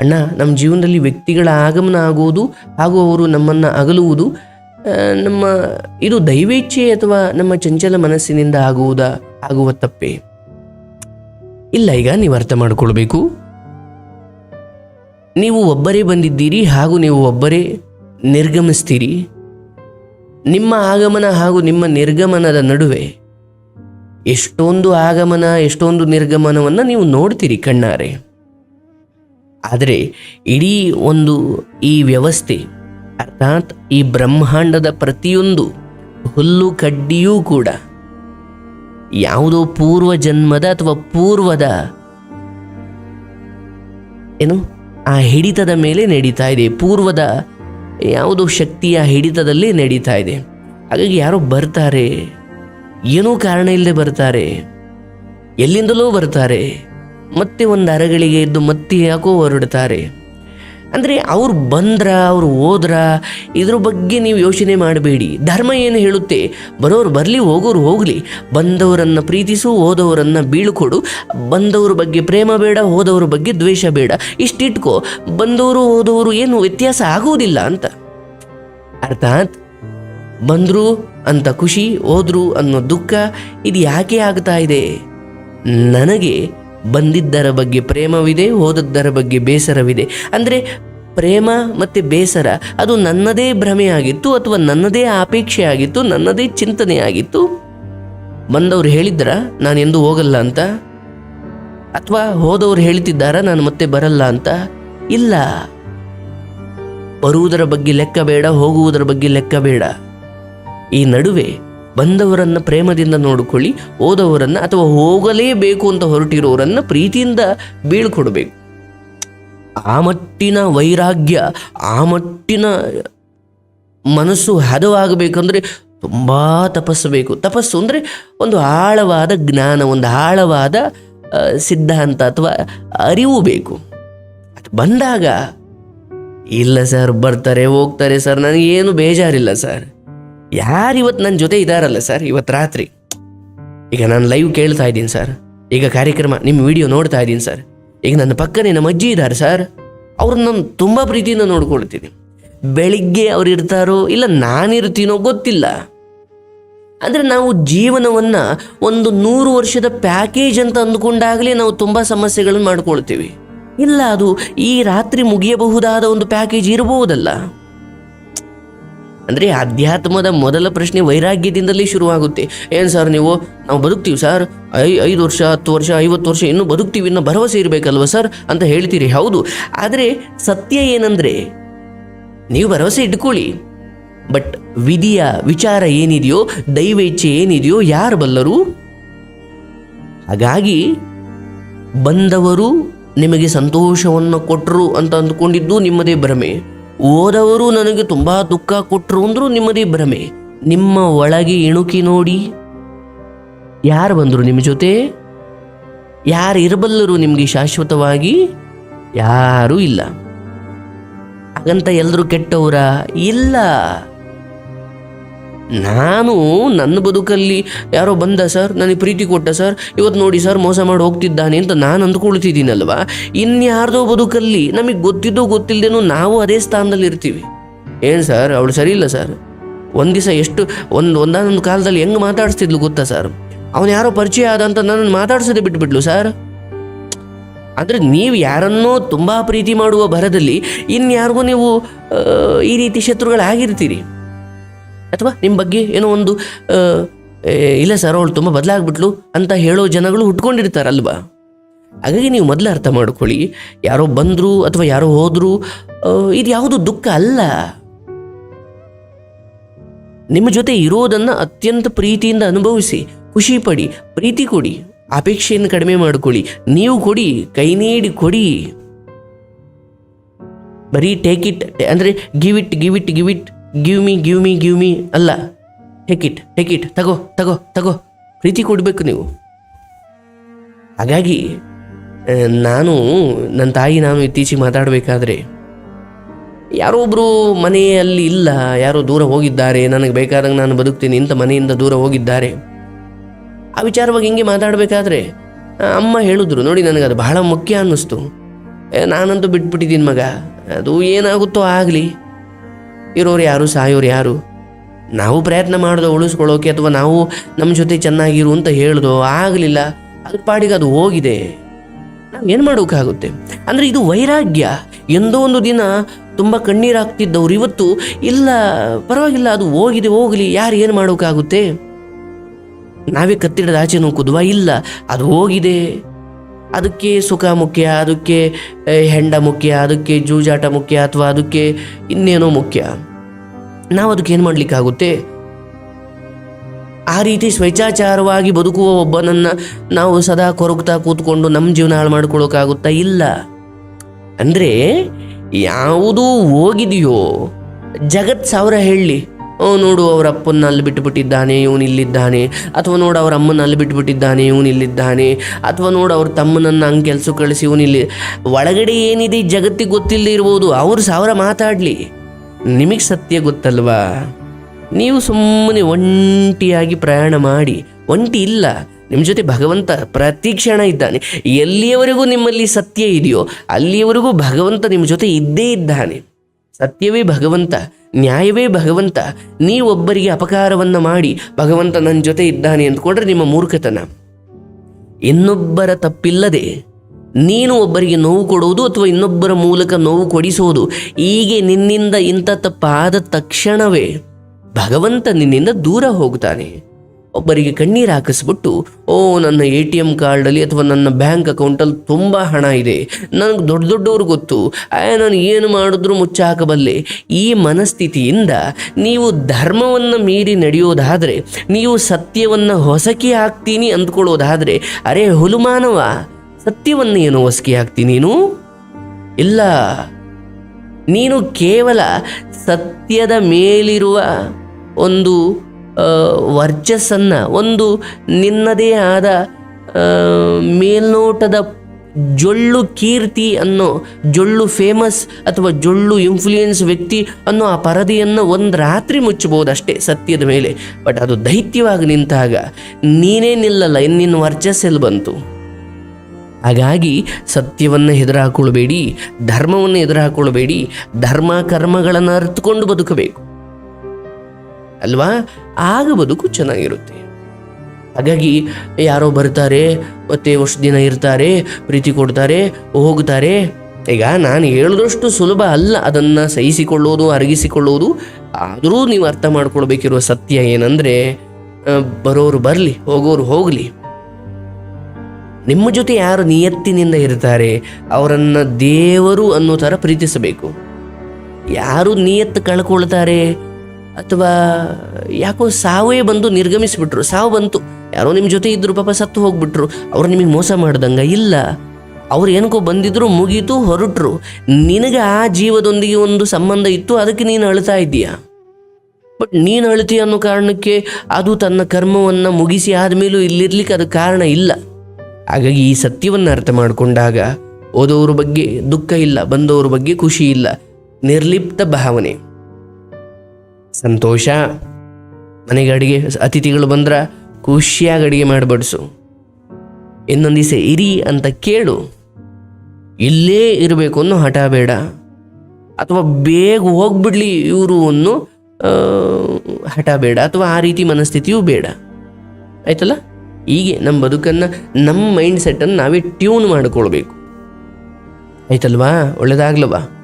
ಅಣ್ಣ ನಮ್ಮ ಜೀವನದಲ್ಲಿ ವ್ಯಕ್ತಿಗಳ ಆಗಮನ ಆಗುವುದು ಹಾಗೂ ಅವರು ನಮ್ಮನ್ನು ಅಗಲುವುದು ನಮ್ಮ, ಇದು ದೈವೇಚ್ಛೆ ಅಥವಾ ನಮ್ಮ ಚಂಚಲ ಮನಸ್ಸಿನಿಂದ ಆಗುವುದ, ಆಗುವ ತಪ್ಪೆ? ಇಲ್ಲ, ಈಗ ನೀವು ಅರ್ಥ ಮಾಡಿಕೊಳ್ಬೇಕು. ನೀವು ಒಬ್ಬರೇ ಬಂದಿದ್ದೀರಿ ಹಾಗೂ ನೀವು ಒಬ್ಬರೇ ನಿರ್ಗಮಿಸ್ತೀರಿ. ನಿಮ್ಮ ಆಗಮನ ಹಾಗೂ ನಿಮ್ಮ ನಿರ್ಗಮನದ ನಡುವೆ ಎಷ್ಟೊಂದು ಆಗಮನ, ಎಷ್ಟೊಂದು ನಿರ್ಗಮನವನ್ನು ನೀವು ನೋಡ್ತೀರಿ ಕಣ್ಣಾರೆ. ಆದರೆ ಇಡೀ ಒಂದು ಈ ವ್ಯವಸ್ಥೆ, ಅರ್ಥಾತ್ ಈ ಬ್ರಹ್ಮಾಂಡದ ಪ್ರತಿಯೊಂದು ಹುಲ್ಲು ಕಡ್ಡಿಯೂ ಕೂಡ ಯಾವುದೋ ಪೂರ್ವ ಜನ್ಮದ ಅಥವಾ ಪೂರ್ವದ ಏನು? ಆ ಹಿಡಿತದ ಮೇಲೆ ನಡೀತಾ ಇದೆ. ಪೂರ್ವದ ಯಾವುದೋ ಶಕ್ತಿಯ ಹಿಡಿತದಲ್ಲಿ ನಡೀತಾ ಇದೆ. ಹಾಗಾಗಿ ಯಾರೋ ಬರ್ತಾರೆ, ಏನೂ ಕಾರಣ ಇಲ್ಲದೆ ಬರ್ತಾರೆ, ಎಲ್ಲಿಂದಲೋ ಬರ್ತಾರೆ. ಮತ್ತೆ ಒಂದು ಅರಗಳಿಗೆ ಎದ್ದು ಮತ್ತೆ ಯಾಕೋ ಹೊರಡ್ತಾರೆ. ಅಂದರೆ ಅವ್ರು ಬಂದ್ರ, ಅವ್ರು ಹೋದ್ರ, ಇದ್ರ ಬಗ್ಗೆ ನೀವು ಯೋಚನೆ ಮಾಡಬೇಡಿ. ಧರ್ಮ ಏನು ಹೇಳುತ್ತೆ? ಬರೋರು ಬರಲಿ, ಹೋಗೋರು ಹೋಗಲಿ. ಬಂದವರನ್ನು ಪ್ರೀತಿಸು, ಹೋದವರನ್ನು ಬೀಳ್ಕೊಡು. ಬಂದವ್ರ ಬಗ್ಗೆ ಪ್ರೇಮ ಬೇಡ, ಹೋದವ್ರ ಬಗ್ಗೆ ದ್ವೇಷ ಬೇಡ. ಇಷ್ಟಿಟ್ಕೋ, ಬಂದವರು, ಹೋದವರು ಏನು ವ್ಯತ್ಯಾಸ ಆಗುವುದಿಲ್ಲ ಅಂತ. ಅರ್ಥಾತ್, ಬಂದರು ಅಂತ ಖುಷಿ, ಹೋದ್ರು ಅನ್ನೋ ದುಃಖ ಇದು ಯಾಕೆ ಆಗ್ತಾ ಇದೆ? ನನಗೆ ಬಂದಿದ್ದರ ಬಗ್ಗೆ ಪ್ರೇಮವಿದೆ, ಹೋದದ್ದರ ಬಗ್ಗೆ ಬೇಸರವಿದೆ. ಅಂದರೆ ಪ್ರೇಮ ಮತ್ತು ಬೇಸರ, ಅದು ನನ್ನದೇ ಭ್ರಮೆಯಾಗಿತ್ತು ಅಥವಾ ನನ್ನದೇ ಅಪೇಕ್ಷೆ ಆಗಿತ್ತು ನನ್ನದೇ ಚಿಂತನೆ ಆಗಿತ್ತು ಬಂದವರು ಹೇಳಿದ್ರ, ನಾನು ಎಂದು ಹೋಗಲ್ಲ ಅಂತ? ಅಥವಾ ಹೋದವರು ಹೇಳ್ತಿದ್ದಾರ, ನಾನು ಮತ್ತೆ ಬರಲ್ಲ ಅಂತ? ಇಲ್ಲ. ಬರುವುದರ ಬಗ್ಗೆ ಲೆಕ್ಕ ಬೇಡ, ಹೋಗುವುದರ ಬಗ್ಗೆ ಲೆಕ್ಕ ಬೇಡ. ಈ ನಡುವೆ ಬಂದವರನ್ನ ಪ್ರೇಮದಿಂದ ನೋಡಿಕೊಳ್ಳಿ, ಹೋದವರನ್ನು ಅಥವಾ ಹೋಗಲೇಬೇಕು ಅಂತ ಹೊರಟಿರೋರನ್ನು ಪ್ರೀತಿಯಿಂದ ಬೀಳ್ಕೊಡ್ಬೇಕು. ಆ ಮಟ್ಟಿನ ವೈರಾಗ್ಯ, ಆ ಮಟ್ಟಿನ ಮನಸ್ಸು ಹದವಾಗಬೇಕಂದ್ರೆ ತುಂಬ ತಪಸ್ಸಬೇಕು ತಪಸ್ಸು ಅಂದರೆ ಒಂದು ಆಳವಾದ ಜ್ಞಾನ, ಒಂದು ಆಳವಾದ ಸಿದ್ಧಾಂತ ಅಥವಾ ಅರಿವು ಬೇಕು. ಅದು ಬಂದಾಗ, ಇಲ್ಲ ಸರ್, ಬರ್ತಾರೆ, ಹೋಗ್ತಾರೆ ಸರ್, ನನಗೇನು ಬೇಜಾರಿಲ್ಲ ಸರ್. ಯಾರು ಇವತ್ತು ನನ್ನ ಜೊತೆ ಇದ್ದಾರಲ್ಲ ಸರ್ ಇವತ್ತು ರಾತ್ರಿ? ಈಗ ನಾನು ಲೈವ್ ಕೇಳ್ತಾ ಇದ್ದೀನಿ ಸರ್. ಈಗ ಕಾರ್ಯಕ್ರಮ ನಿಮ್ಮ ವಿಡಿಯೋ ನೋಡ್ತಾ ಇದ್ದೀನಿ ಸರ್. ಈಗ ನನ್ನ ಪಕ್ಕನೇ ನಮ್ಮ ಅಜ್ಜಿ ಇದ್ದಾರೆ ಸರ್. ಅವ್ರನ್ನ ನಾನು ತುಂಬ ಪ್ರೀತಿಯಿಂದ ನೋಡ್ಕೊಳ್ತೀನಿ ಬೆಳಿಗ್ಗೆ ಅವ್ರು ಇರ್ತಾರೋ ಇಲ್ಲ ನಾನಿರ್ತೀನೋ ಗೊತ್ತಿಲ್ಲ. ಅಂದರೆ ನಾವು ಜೀವನವನ್ನು ಒಂದು ನೂರು ವರ್ಷದ ಪ್ಯಾಕೇಜ್ ಅಂತ ಅಂದ್ಕೊಂಡಾಗಲೇ ನಾವು ತುಂಬ ಸಮಸ್ಯೆಗಳನ್ನು ಮಾಡ್ಕೊಳ್ತೀವಿ. ಇಲ್ಲ ಅದು ಈ ರಾತ್ರಿ ಮುಗಿಯಬಹುದಾದ ಒಂದು ಪ್ಯಾಕೇಜ್ ಇರಬಹುದಲ್ಲ ಅಂದರೆ ಅಧ್ಯಾತ್ಮದ ಮೊದಲ ಪ್ರಶ್ನೆ ವೈರಾಗ್ಯದಿಂದಲೇ ಶುರುವಾಗುತ್ತೆ. ಏನು ಸರ್ ನೀವು? ನಾವು ಬದುಕ್ತೀವಿ ಸರ್. ಐ, ಐದು ವರ್ಷ, ಹತ್ತು ವರ್ಷ, ಐವತ್ತು ವರ್ಷ ಇನ್ನೂ ಬದುಕ್ತೀವಿ, ಇನ್ನೂ ಭರವಸೆ ಇರಬೇಕಲ್ವ ಸರ್ ಅಂತ ಹೇಳ್ತೀರಿ. ಹೌದು. ಆದರೆ ಸತ್ಯ ಏನಂದರೆ ನೀವು ಭರವಸೆ ಇಟ್ಕೊಳ್ಳಿ. ಬಟ್ ವಿಧಿಯ ವಿಚಾರ ಏನಿದೆಯೋ, ದೈವೇಚ್ಛೆ ಏನಿದೆಯೋ ಯಾರು ಬಲ್ಲರು? ಹಾಗಾಗಿ ಬಂದವರು ನಿಮಗೆ ಸಂತೋಷವನ್ನು ಕೊಟ್ಟರು ಅಂತ ಅಂದ್ಕೊಂಡಿದ್ದು ನಿಮ್ಮದೇ ಭ್ರಮೆ. ಓದವರು ನನಗೆ ತುಂಬ ದುಃಖ ಕೊಟ್ಟರು ಅಂದರೂ ನಿಮ್ಮದೇ ಭ್ರಮೆ. ನಿಮ್ಮ ಒಳಗೆ ಇಣುಕಿ ನೋಡಿ. ಯಾರು ಬಂದರು ನಿಮ್ಮ ಜೊತೆ? ಯಾರು ಇರಬಲ್ಲರು ನಿಮಗೆ ಶಾಶ್ವತವಾಗಿ? ಯಾರೂ ಇಲ್ಲ. ಹಾಗಂತ ಎಲ್ಲರೂ ಕೆಟ್ಟವರ? ಇಲ್ಲ. ನಾನು ನನ್ನ ಬದುಕಲ್ಲಿ ಯಾರೋ ಬಂದ ಸರ್, ನನಗೆ ಪ್ರೀತಿ ಕೊಟ್ಟ ಸರ್, ಇವತ್ತು ನೋಡಿ ಸರ್ ಮೋಸ ಮಾಡಿ ಹೋಗ್ತಿದ್ದಾನೆ ಅಂತ ನಾನು ಅಂದ್ಕೊಳ್ತಿದ್ದೀನಲ್ವಾ? ಇನ್ಯಾರ್ದೋ ಬದುಕಲ್ಲಿ ನಮಗೆ ಗೊತ್ತಿದ್ದೋ ಗೊತ್ತಿಲ್ಲದೇನೋ ನಾವು ಅದೇ ಸ್ಥಾನದಲ್ಲಿ ಇರ್ತೀವಿ. ಏನು ಸರ್, ಅವಳು ಸರಿ ಇಲ್ಲ ಸರ್. ಒಂದು ದಿವಸ ಎಷ್ಟು, ಒಂದು ಒಂದಾನೊಂದು ಕಾಲದಲ್ಲಿ ಹೆಂಗೆ ಮಾತಾಡಿಸ್ತಿದ್ಲು ಗೊತ್ತಾ ಸರ್? ಅವನು ಯಾರೋ ಪರಿಚಯ ಆದ ಅಂತ ನನ್ನನ್ನು ಮಾತಾಡ್ಸೋದೇ ಬಿಟ್ಬಿಟ್ಲು ಸರ್. ಆದರೆ ನೀವು ಯಾರನ್ನೋ ತುಂಬ ಪ್ರೀತಿ ಮಾಡುವ ಭರದಲ್ಲಿ ಇನ್ಯಾರಿಗೂ ನೀವು ಈ ರೀತಿ ಶತ್ರುಗಳಾಗಿರ್ತೀರಿ. ಅಥವಾ ನಿಮ್ಮ ಬಗ್ಗೆ ಏನೋ ಒಂದು ಇಲ್ಲ ಸರ್, ಅವಳು ತುಂಬ ಬದಲಾಗ್ಬಿಟ್ಲು ಅಂತ ಹೇಳೋ ಜನಗಳು ಹುಟ್ಕೊಂಡಿರ್ತಾರಲ್ವಾ? ಹಾಗಾಗಿ ನೀವು ಮೊದಲು ಅರ್ಥ ಮಾಡ್ಕೊಳ್ಳಿ. ಯಾರೋ ಬಂದರು ಅಥವಾ ಯಾರೋ ಹೋದರು ಇದು ಯಾವುದು ದುಃಖ ಅಲ್ಲ. ನಿಮ್ಮ ಜೊತೆ ಇರೋದನ್ನು ಅತ್ಯಂತ ಪ್ರೀತಿಯಿಂದ ಅನುಭವಿಸಿ, ಖುಷಿ ಪಡಿ, ಪ್ರೀತಿ ಕೊಡಿ, ಅಪೇಕ್ಷೆಯನ್ನು ಕಡಿಮೆ ಮಾಡಿಕೊಳ್ಳಿ. ನೀವು ಕೊಡಿ, ಕೈ ನೀಡಿ ಕೊಡಿ. ಬರೀ ಟೇಕ್ ಇಟ್ ಅಂದರೆ give it give it give it give me give me give me ಅಲ್ಲ ಟೇಕ್ ಇಟ್ ಟೇಕ್ ಇಟ್ ತಗೋ ತಗೋ ತಗೋ. ಪ್ರೀತಿ ಕೊಡಬೇಕು ನೀವು. ಹಾಗಾಗಿ ನಾನು ನನ್ನ ತಾಯಿ ನಾನು ಇತ್ತೀಚೆಗೆ ಮಾತಾಡಬೇಕಾದ್ರೆ ಯಾರೋ ಒಬ್ಬರು ಮನೆಯಲ್ಲಿ ಇಲ್ಲ ಯಾರೋ ದೂರ ಹೋಗಿದ್ದಾರೆ ನನಗೆ ಬೇಕಾದಂಗೆ ನಾನು ಬದುಕ್ತೀನಿ ಇಂಥ ಮನೆಯಿಂದ ದೂರ ಹೋಗಿದ್ದಾರೆ. ಆ ವಿಚಾರವಾಗಿ ಹಿಂಗೆ ಮಾತಾಡಬೇಕಾದ್ರೆ ಅಮ್ಮ ಹೇಳಿದ್ರು ನೋಡಿ ನನಗೆ ಅದು ಬಹಳ ಮುಖ್ಯ ಅನ್ನಿಸ್ತು. "ಏ, ನಾನಂತೂ ಬಿಟ್ಬಿಟ್ಟಿದ್ದೀನಿ ಮಗ. ಅದು ಏನಾಗುತ್ತೋ ಆಗಲಿ. ಇರೋರು ಯಾರು, ಸಾಯೋರು ಯಾರು? ನಾವು ಪ್ರಯತ್ನ ಮಾಡ್ದೋ ಉಳಿಸ್ಕೊಳ್ಳೋಕೆ ಅಥವಾ ನಾವು ನಮ್ಮ ಜೊತೆ ಚೆನ್ನಾಗಿರು ಅಂತ ಹೇಳ್ದೋ ಆಗಲಿಲ್ಲ. ಅದ್ರ ಪಾಡಿಗೆ ಅದು ಹೋಗಿದೆ. ನಾವು ಏನು ಮಾಡೋಕ್ಕಾಗುತ್ತೆ? ಅಂದರೆ ಇದು ವೈರಾಗ್ಯ. ಎಂದೋ ಒಂದು ದಿನ ತುಂಬ ಕಣ್ಣೀರಾಗ್ತಿದ್ದವ್ರು ಇವತ್ತು, ಇಲ್ಲ, ಪರವಾಗಿಲ್ಲ, ಅದು ಹೋಗಿದೆ, ಹೋಗಲಿ, ಯಾರು ಏನು ಮಾಡೋಕ್ಕಾಗುತ್ತೆ? ನಾವೇ ಕತ್ತಿಡದ ಆಚೆ ನೋಕುದ್ವಾ ಇಲ್ಲ, ಅದು ಹೋಗಿದೆ. ಅದಕ್ಕೆ ಸುಖ ಮುಖ್ಯ, ಅದಕ್ಕೆ ಹೆಂಡ ಮುಖ್ಯ, ಅದಕ್ಕೆ ಜೂಜಾಟ ಮುಖ್ಯ ಅಥವಾ ಅದಕ್ಕೆ ಇನ್ನೇನೋ ಮುಖ್ಯ. ನಾವು ಅದಕ್ಕೆ ಏನು ಮಾಡಲಿಕ್ಕಾಗುತ್ತೆ? ಆ ರೀತಿ ಸ್ವೇಚ್ಛಾಚಾರವಾಗಿ ಬದುಕುವ ಒಬ್ಬನನ್ನು ನಾವು ಸದಾ ಕೊರಗ್ತಾ ಕೂತ್ಕೊಂಡು ನಮ್ಮ ಜೀವನ ಹಾಳು ಮಾಡ್ಕೊಳ್ಳೋಕ್ಕಾಗುತ್ತಾ ಇಲ್ಲ. ಅಂದರೆ, ಯಾವುದೂ ಹೋಗಿದೆಯೋ, ಜಗತ್ ಸಾವಿರ ಹೇಳಲಿ. ಓ, ನೋಡು, ಅವರ ಅಪ್ಪನ ಅಲ್ಲಿ ಬಿಟ್ಟುಬಿಟ್ಟಿದ್ದಾನೆ ಇವನು ಇಲ್ಲಿದ್ದಾನೆ. ಅಥವಾ ನೋಡು, ಅವ್ರ ಅಮ್ಮನ ಅಲ್ಲಿ ಬಿಟ್ಟುಬಿಟ್ಟಿದ್ದಾನೆ ಇವನು ಇಲ್ಲಿದ್ದಾನೆ. ಅಥವಾ ನೋಡು, ಅವ್ರ ತಮ್ಮನನ್ನು ಹಂಗೆ ಕೆಲಸ ಕಳಿಸಿ ಇವನು ಒಳಗಡೆ ಏನಿದೆ ಜಗತ್ತಿಗೆ ಗೊತ್ತಿಲ್ಲದೆ ಇರ್ಬೋದು. ಅವರು ಸಾವಿರ ಮಾತಾಡಲಿ. ನಿಮಗೆ ಸತ್ಯ ಗೊತ್ತಲ್ವಾ? ನೀವು ಸುಮ್ಮನೆ ಒಂಟಿಯಾಗಿ ಪ್ರಯಾಣ ಮಾಡಿ. ಒಂಟಿ ಇಲ್ಲ. ನಿಮ್ಮ ಜೊತೆ ಭಗವಂತ ಪ್ರತಿ ಕ್ಷಣ ಇದ್ದಾನೆ. ಎಲ್ಲಿಯವರೆಗೂ ನಿಮ್ಮಲ್ಲಿ ಸತ್ಯ ಇದೆಯೋ, ಅಲ್ಲಿಯವರೆಗೂ ಭಗವಂತ ನಿಮ್ಮ ಜೊತೆ ಇದ್ದೇ ಇದ್ದಾನೆ. ಸತ್ಯವೇ ಭಗವಂತ, ನ್ಯಾಯವೇ ಭಗವಂತ, ನೀವೊಬ್ಬರಿಗೆ ಅಪಕಾರವನ್ನು ಮಾಡಿ ಭಗವಂತ ನನ್ನ ಜೊತೆ ಇದ್ದಾನೆ ಅಂದ್ಕೊಂಡ್ರೆ ನಿಮ್ಮ ಮೂರ್ಖತನ. ಇನ್ನೊಬ್ಬರ ತಪ್ಪಿಲ್ಲದೆ ನೀನು ಒಬ್ಬರಿಗೆ ನೋವು ಕೊಡುವುದು ಅಥವಾ ಇನ್ನೊಬ್ಬರ ಮೂಲಕ ನೋವು ಕೊಡಿಸುವುದು ಹೀಗೆ ನಿನ್ನಿಂದ ಇಂಥ ತಪ್ಪಾದ ತಕ್ಷಣವೇ ಭಗವಂತ ನಿನ್ನಿಂದ ದೂರ ಹೋಗ್ತಾನೆ. ಒಬ್ಬರಿಗೆ ಕಣ್ಣೀರು ಹಾಕಿಸ್ಬಿಟ್ಟು, ಓ, ನನ್ನ ಎ ಟಿ ಎಂ ಕಾರ್ಡಲ್ಲಿ ಅಥವಾ ನನ್ನ ಬ್ಯಾಂಕ್ ಅಕೌಂಟಲ್ಲಿ ತುಂಬ ಹಣ ಇದೆ. ನನಗೆ ದೊಡ್ಡ ದೊಡ್ಡವ್ರು ಗೊತ್ತು. ಅಯ್ಯೋ ನಾನು ಏನು ಮಾಡಿದ್ರು ಮುಚ್ಚ ಹಾಕಬಲ್ಲೆ ಈ ಮನಸ್ಥಿತಿಯಿಂದ ನೀವು ಧರ್ಮವನ್ನು ಮೀರಿ ನಡೆಯೋದಾದರೆ, ನೀವು ಸತ್ಯವನ್ನು ಹೊಸಕಿ ಹಾಕ್ತೀನಿ ಅಂದ್ಕೊಳ್ಳೋದಾದರೆ, ಅರೆ, ಹುಲುಮಾನವ, ಸತ್ಯವನ್ನು ಏನು ಹೊಸಕಿ ಹಾಕ್ತೀನಿ ನೀನು? ಇಲ್ಲ. ನೀನು ಕೇವಲ ಸತ್ಯದ ಮೇಲಿರುವ ಒಂದು ವರ್ಚಸ್ಸನ್ನ ಒಂದು ನಿನ್ನದೇ ಆದ ಮೇಲ್ನೋಟದ ಜೊಳ್ಳು ಕೀರ್ತಿ ಅನ್ನೋ, ಜೊಳ್ಳು ಫೇಮಸ್ ಅಥವಾ ಜೊಳ್ಳು ಇನ್ಫ್ಲೂಯೆನ್ಸ್ ವ್ಯಕ್ತಿ ಅನ್ನೋ ಆ ಪರದೆಯನ್ನು ಒಂದು ರಾತ್ರಿ ಮುಚ್ಚಬಹುದಷ್ಟೇ ಸತ್ಯದ ಮೇಲೆ. ಬಟ್ ಅದು ದೈತ್ಯವಾಗಿ ನಿಂತಾಗ ನೀನೇ ನಿಲ್ಲಲ್ಲ ನಿನ್ನ ವರ್ಚಸ್ಸೆಲ್ಲಿ ಬಂತು? ಹಾಗಾಗಿ ಸತ್ಯವನ್ನು ಎದುರಾಕೊಳ್ಬೇಡಿ ಧರ್ಮವನ್ನು ಎದುರಾಕೊಳ್ಬೇಡಿ ಧರ್ಮ ಕರ್ಮಗಳನ್ನು ಅರ್ಥಕೊಂಡು ಬದುಕಬೇಕು. ಅಲ್ವಾ? ಆಗ ಬದುಕು ಚೆನ್ನಾಗಿರುತ್ತೆ. ಹಾಗಾಗಿ ಯಾರೋ ಬರ್ತಾರೆ, ಮತ್ತೆ ವರ್ಷ ದಿನ ಇರ್ತಾರೆ, ಪ್ರೀತಿ ಕೊಡ್ತಾರೆ, ಹೋಗ್ತಾರೆ. ಈಗ ನಾನು ಹೇಳಿದಷ್ಟು ಸುಲಭ ಅಲ್ಲ. ಅದನ್ನು ಸಹಿಸಿಕೊಳ್ಳೋದು, ಅರಗಿಸಿಕೊಳ್ಳೋದು. ಆದರೂ ನೀವು ಅರ್ಥ ಮಾಡ್ಕೊಳ್ಬೇಕಿರುವ ಸತ್ಯ ಏನಂದರೆ ಬರೋರು ಬರಲಿ, ಹೋಗೋರು ಹೋಗಲಿ. ನಿಮ್ಮ ಜೊತೆ ಯಾರು ನಿಯತ್ತಿನಿಂದ ಇರ್ತಾರೆ, ಅವರನ್ನು ದೇವರು ಅನ್ನೋ ಥರ ಪ್ರೀತಿಸಬೇಕು. ಯಾರು ನಿಯತ್ತು ಕಳ್ಕೊಳ್ತಾರೆ ಅಥವಾ ಯಾಕೋ ಸಾವೇ ಬಂದು ನಿರ್ಗಮಿಸಿಬಿಟ್ರು. ಸಾವು ಬಂತು. ಯಾರೋ ನಿಮ್ಮ ಜೊತೆ ಇದ್ರು ಪಾಪ ಸತ್ತು ಹೋಗ್ಬಿಟ್ರು. ಅವ್ರು ನಿಮಗೆ ಮೋಸ ಮಾಡ್ದಂಗ? ಇಲ್ಲ. ಅವ್ರು ಏನಕ್ಕೋ ಬಂದಿದ್ರು, ಮುಗೀತು, ಹೊರಟ್ರು. ನಿನಗೆ ಆ ಜೀವದೊಂದಿಗೆ ಒಂದು ಸಂಬಂಧ ಇತ್ತು, ಅದಕ್ಕೆ ನೀನು ಅಳ್ತಾ ಇದ್ದೀಯ? ಬಟ್ ನೀನು ಅಳ್ತಿ ಅನ್ನೋ ಕಾರಣಕ್ಕೆ ಅದು ತನ್ನ ಕರ್ಮವನ್ನು ಮುಗಿಸಿ ಆದಮೇಲೂ ಇಲ್ಲಿರ್ಲಿಕ್ಕೆ ಅದು ಕಾರಣ ಇಲ್ಲ. ಹಾಗಾಗಿ ಈ ಸತ್ಯವನ್ನು ಅರ್ಥ ಮಾಡಿಕೊಂಡಾಗ ಓದೋರ ಬಗ್ಗೆ ದುಃಖ ಇಲ್ಲ, ಬಂದವ್ರ ಬಗ್ಗೆ ಖುಷಿ ಇಲ್ಲ. ನಿರ್ಲಿಪ್ತ ಭಾವನೆ. ಸಂತೋಷ. ಮನೆಗೆ ಅಡುಗೆ, ಅತಿಥಿಗಳು ಬಂದ್ರೆ ಖುಷಿಯಾಗಿ ಅಡುಗೆ ಮಾಡಿಬಡಿಸು ಇನ್ನೊಂದು ದಿವಸ ಇರಿ ಅಂತ ಕೇಳು. ಇಲ್ಲೇ ಇರಬೇಕು ಅನ್ನೋ ಹಠ ಬೇಡ. ಅಥವಾ ಬೇಗ ಹೋಗ್ಬಿಡ್ಲಿ ಇವರು ಅನ್ನೋ ಹಠ ಬೇಡ. ಅಥವಾ ಆ ರೀತಿ ಮನಸ್ಥಿತಿಯೂ ಬೇಡ. ಆಯ್ತಲ್ಲ? ಹೀಗೆ ನಮ್ಮ ಬದುಕನ್ನು, ನಮ್ಮ ಮೈಂಡ್ ಸೆಟ್ಟನ್ನು ನಾವೇ ಟ್ಯೂನ್ ಮಾಡಿಕೊಳ್ಬೇಕು. ಆಯ್ತಲ್ವಾ? ಒಳ್ಳೇದಾಗ್ಲವಾ?